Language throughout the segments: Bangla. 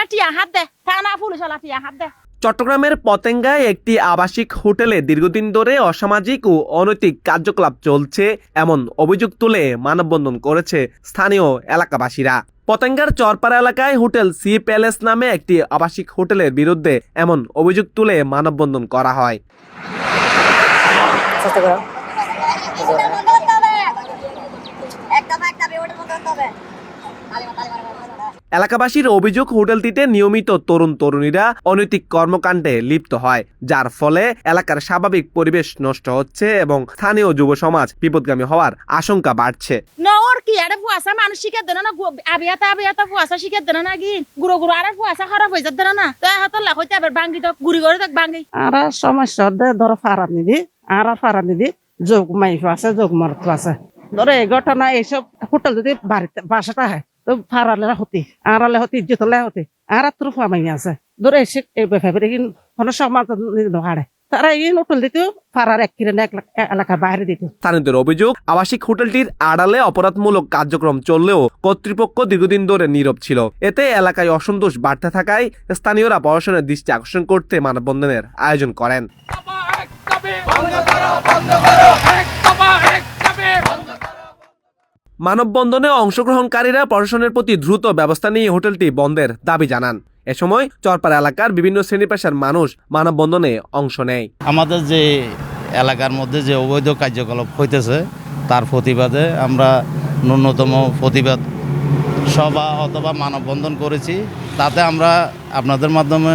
এ টিয়া হাত দে থানা পুলিশ ওলা টিয়া হাত দে। চট্টগ্রামের পতেঙ্গায় একটি আবাসিক হোটেলে দীর্ঘদিন ধরে অসামাজিক ও অনৈতিক কার্যকলাপ চলছে এমন অভিযোগ তুলে মানববন্ধন করেছে স্থানীয় এলাকাবাসীরা। পতেঙ্গার চরপাড়া এলাকায় হোটেল সি প্যালেস নামে একটি আবাসিক হোটেলের বিরুদ্ধে এমন অভিযোগ তুলে মানববন্ধন করা হয় চেষ্টা করো একদম একটা বিউটি মতো হবে তালিমা তালিমা এলাকাবাসীর অভিযোগ হোটেলটিতে নিয়মিত তরুণ তরুণীরা অনৈতিক কর্মকাণ্ডে লিপ্ত হয় যার ফলে এলাকার স্বাভাবিক পরিবেশ নষ্ট হচ্ছে এবং স্থানীয় যুব সমাজ বিপদগামী হওয়ার আশঙ্কা বাড়ছে। নর কি আরে ফুয়াশা মানুষ শিখে দেন না আবিয়াতা আবিয়াতা ফুয়াশা শিখে দেন না কি গুড়ো গুড়ো আরে ফুয়াশা খারাপ হয়ে যাচ্ছে না। তো হাত লাখ হইতে আবার ভাঙ্গি তো গুড়ি করে ভাঙ্গি। আর সমস্যা ধরো নিদি আর নিদি যোগ মাইফ আছে যোগ মারত আছে। ধরো এই ঘটনা এইসব হোটেল যদি বাড়িতে বাসাটা হয় তো ফারালে হতি আড়ালে হতি ইজ্জতলে হতি আর ফামাই আছে। ধরো এসে এই ব্যাপারে কিন্তু কোনো সমাজ তারা এই হোটেল ফারার এক কিরে এলাকার বাইরে দিত স্থানীয়দের অভিযোগ আবাসিক হোটেলটির আড়ালে অপরাধমূলক কার্যক্রম চললেও কর্তৃপক্ষ দীর্ঘদিন ধরে নীরব ছিল। এতে এলাকায় অসন্তোষ বাড়তে থাকায় স্থানীয়রা প্রশাসনের দৃষ্টি আকর্ষণ করতে মানববন্ধনের আয়োজন করেন। মানববন্ধনে অংশগ্রহণকারীরা প্রশাসনের প্রতি দ্রুত ব্যবস্থা নিয়ে হোটেলটি বন্ধের দাবি জানান। এ সময় চরপাড়া এলাকার বিভিন্ন শ্রেণি পেশার মানুষ মানববন্ধনে অংশ নেয়। আমাদের যে এলাকার মধ্যে যে অবৈধ কার্যকলাপ হইতেছে, তার প্রতিবাদে আমরা ন্যূনতম প্রতিবাদ সভা অথবা মানববন্ধন করেছি। তাতে আমরা আপনাদের মাধ্যমে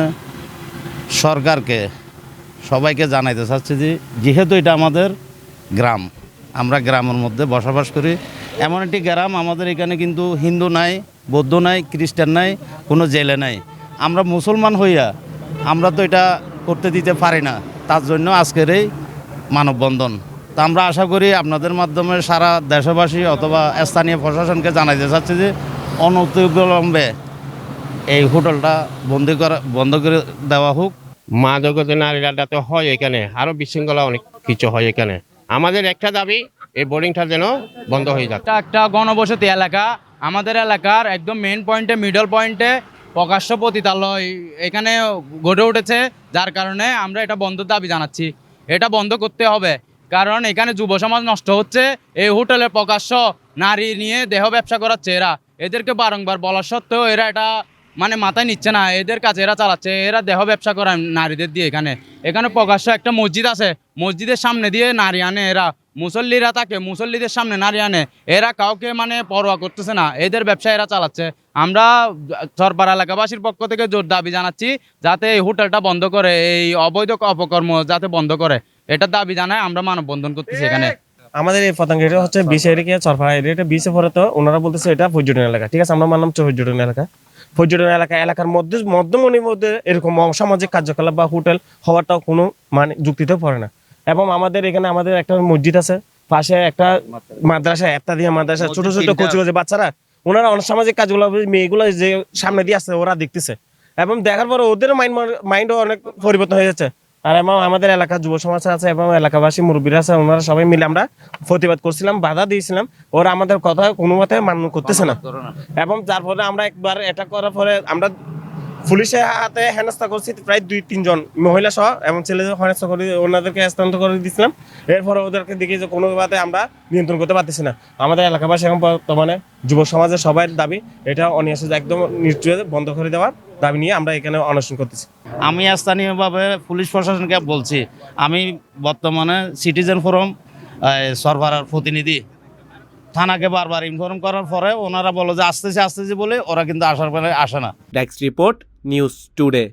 সরকারকে, সবাইকে জানাইতে চাচ্ছি যে, যেহেতু এটা আমাদের গ্রাম, আমরা গ্রামের মধ্যে বসবাস করি এমন একটি গ্রাম আমাদের এখানে কিন্তু হিন্দু নাই, বৌদ্ধ নাই, খ্রিস্টান নাই, কোনো জেলে নাই। আমরা মুসলমান হইয়া আমরা তো এটা করতে দিতে পারি না, তার জন্য আজকের এই মানববন্ধন। তা আমরা আশা করি আপনাদের মাধ্যমে সারা দেশবাসী অথবা স্থানীয় প্রশাসনকে জানাইতে চাচ্ছি যে অনতিবিলম্বে এই হোটেলটা বন্ধ করা বন্ধ করে দেওয়া হোক। মা জগতে নারীরা তো হয় এখানে আরও বিশৃঙ্খলা অনেক কিছু হয় এখানে। আমাদের একটা দাবি এই বোর্ডিংটা যেন বন্ধ হয়ে যাক। একটা গণবসতি এলাকা। আমাদের এলাকার একদম মেন পয়েন্টে মিডল পয়েন্টে প্রকাশ্য পতিতালয় এখানে গড়ে উঠেছে, যার কারণে আমরা এটা বন্ধের দাবি জানাচ্ছি। এটা বন্ধ করতে হবে, কারণ এখানে যুব সমাজ নষ্ট হচ্ছে। এই হোটেলে প্রকাশ্য নারী নিয়ে দেহ ব্যবসা করাচ্ছে এরা এদেরকে বারংবার বলা সত্ত্বেও এরা এটা মানে মাথায় নিচ্ছে না। এদের কাছে এরা চালাচ্ছে, এরা দেহ ব্যবসা করায় নারীদের দিয়ে এখানে। এখানে প্রকাশ্য একটা মসজিদ আছে, মসজিদের সামনে দিয়ে নারী আনে এরা। মুসল্লিরা থাকে মুসল্লিদের সামনে নারী আনে, এরা কাউকে মানে পরোয়া করতেছে না, এদের ব্যবসা এরা চালাচ্ছে। আমরা সরবার এলাকাবাসীর পক্ষ থেকে জোর দাবি জানাচ্ছি যাতে এই হোটেলটা বন্ধ করে, এই অবৈধ অপকর্ম যাতে বন্ধ করে। এটার দাবি জানায় আমরা মানববন্ধন করতেছি এখানে। আমাদের এই পতঙ্গ এটা হচ্ছে বিশ এরিয়া চরপাড়া এরিয়া, এটা বিশে পরে তো ওনারা বলতেছে এটা পর্যটন এলাকা। ঠিক আছে, আমরা মানলাম পর্যটন এলাকা। পর্যটন এলাকা, এলাকার মধ্যে, মধ্যমণির মধ্যে এরকম অসামাজিক কার্যকলাপ বা হোটেল হওয়াটাও কোনো মানে যুক্তিতে পড়ে না। এবং আমাদের এখানে আমাদের একটা মসজিদ আছে। পাশে একটা মাদ্রাসা একটা দিয়ে মাদ্রাসা ছোট ছোট কচি কচি বাচ্চারা ওনারা অসামাজিক কাজগুলো মেয়েগুলো যে সামনে দিয়ে আসছে ওরা দেখতেছে। এবং দেখার পরে ওদের মাইন্ড মাইন্ডও অনেক পরিবর্তন হয়ে যাচ্ছে। আর এবং আমাদের এলাকার যুব সমাজ আছে এবং এলাকাবাসী মুরব্বীরা আছে ওনারা সবাই মিলে আমরা প্রতিবাদ করছিলাম বাধা দিয়েছিলাম। ওরা আমাদের কথা কোনো মতে মান্য করতেছে না। এবং যার ফলে আমরা একবার এটা করার পরে আমরা পুলিশের হাতে হেনস্থা করছি প্রায় দুই তিনজন মহিলা সহ এবং ছেলেদের হেনস্থা করে ওনাদেরকে হস্তান্তর করে দিয়েছিলাম। এরপরে ওদেরকে দেখি যে কোনো ভাবে আমরা নিয়ন্ত্রণ করতে পারতেছি না। আমাদের এলাকাবাসী এখন বর্তমানে যুব সমাজের সবাই দাবি এটা অনিয়াসে একদম নিশ্চয় বন্ধ করে দেওয়ার দাবি নিয়ে আমরা এখানে অনশন করতেছি। আমি স্থানীয়ভাবে পুলিশ প্রশাসনকে বলছি আমি বর্তমানে সিটিজেন ফোরাম সরবরার প্রতিনিধি। থানাকে বারবার ইনফর্ম করার পরে ওনারা বলো যে আসতেছে আসতেছে বলে ওরা কিন্তু আসার পরে আসে না। Desk report news today.